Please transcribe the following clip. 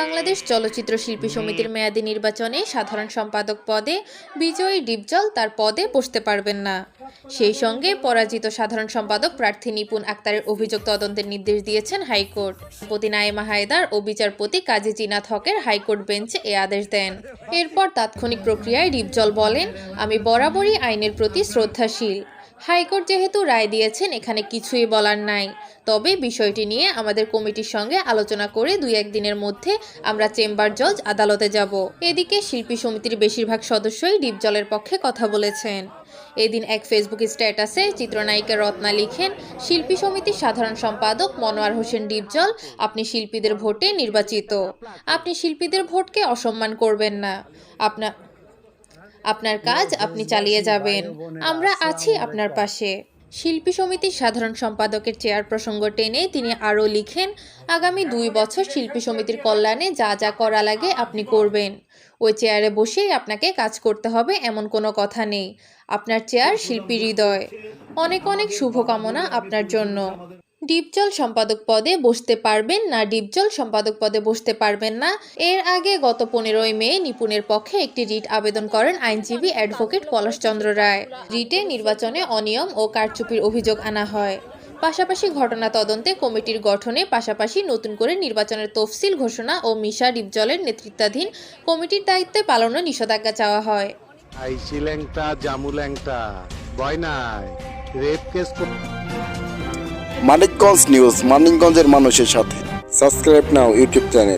বাংলাদেশ চলচ্চিত্র শিল্পী সমিতির মেয়াদী নির্বাচনে সাধারণ সম্পাদক পদে বিজয়ী ডিপজল তার পদে বসতে পারবেন না। সেই সঙ্গে পরাজিত সাধারণ সম্পাদক প্রার্থী নিপুণ আক্তারের অভিযোগ তদন্তের নির্দেশ দিয়েছেন হাইকোর্ট। বিচারপতি নাইমা হায়দার ও বিচারপতি কাজী জিনাত হকের হাইকোর্ট বেঞ্চে এ আদেশ দেন। এরপর তাৎক্ষণিক প্রক্রিয়ায় ডিপজল বলেন, আমি বরাবরই আইনের প্রতি শ্রদ্ধাশীল। হাইকোর্ট যেহেতু রায় দিয়েছেন, এখানে কিছুই বলার নাই। তবে বিষয়টি নিয়ে আমাদের কমিটির সঙ্গে আলোচনা করে দুই একদিনের মধ্যে আমরা চেম্বার জজ আদালতে যাব। এদিকে শিল্পী সমিতির বেশিরভাগ সদস্যই ডিপজলের পক্ষে কথা বলেছেন। এদিন এক ফেসবুক স্ট্যাটাসে চিত্রনায়িকা রত্না লিখেন, শিল্পী সমিতির সাধারণ সম্পাদক মনোয়ার হোসেন ডিপজল আপনি শিল্পীদের ভোটে নির্বাচিত। আপনি শিল্পীদের ভোটকে অসম্মান করবেন না। আপনার আপনার কাজ আপনি চালিয়ে যাবেন। আমরা আছি আপনার পাশে। শিল্পী সমিতির সাধারণ সম্পাদকের চেয়ার প্রসঙ্গ টেনে তিনি আরও লিখেন, আগামী দুই বছর শিল্পী সমিতির কল্যাণে যা যা করা লাগে আপনি করবেন। ওই চেয়ারে বসেই আপনাকে কাজ করতে হবে এমন কোনো কথা নেই। আপনার চেয়ার শিল্পী হৃদয়। অনেক অনেক শুভকামনা আপনার জন্য। ডিপজল সম্পাদক পদে বসতে পারবেন না, ডিপজল সম্পাদক পদে বসতে পারবেন না। এর আগে গত পনেরোই মে নিপুণের পক্ষে একটি রিট আবেদন করেন আইনজীবী অ্যাডভোকেট পলাশচন্দ্র রায়। রিটে নির্বাচনে অনিয়ম ও কারচুপির অভিযোগ আনা হয়। পাশাপাশি ঘটনা তদন্তে কমিটির গঠনে পাশাপাশি নতুন করে নির্বাচনের তফসিল ঘোষণা ও মিশা ডিপজলের নেতৃত্বাধীন কমিটির দায়িত্বে পালনের নিষেধাজ্ঞা চাওয়া হয়। আইসি ল্যাংটা, জামু ল্যাংটা নাই রেপ কেস মানিকগঞ্জ নিউজ মানিকগঞ্জের মানুষের সাথে। সাবস্ক্রাইব নাও ইউটিউব চ্যানেল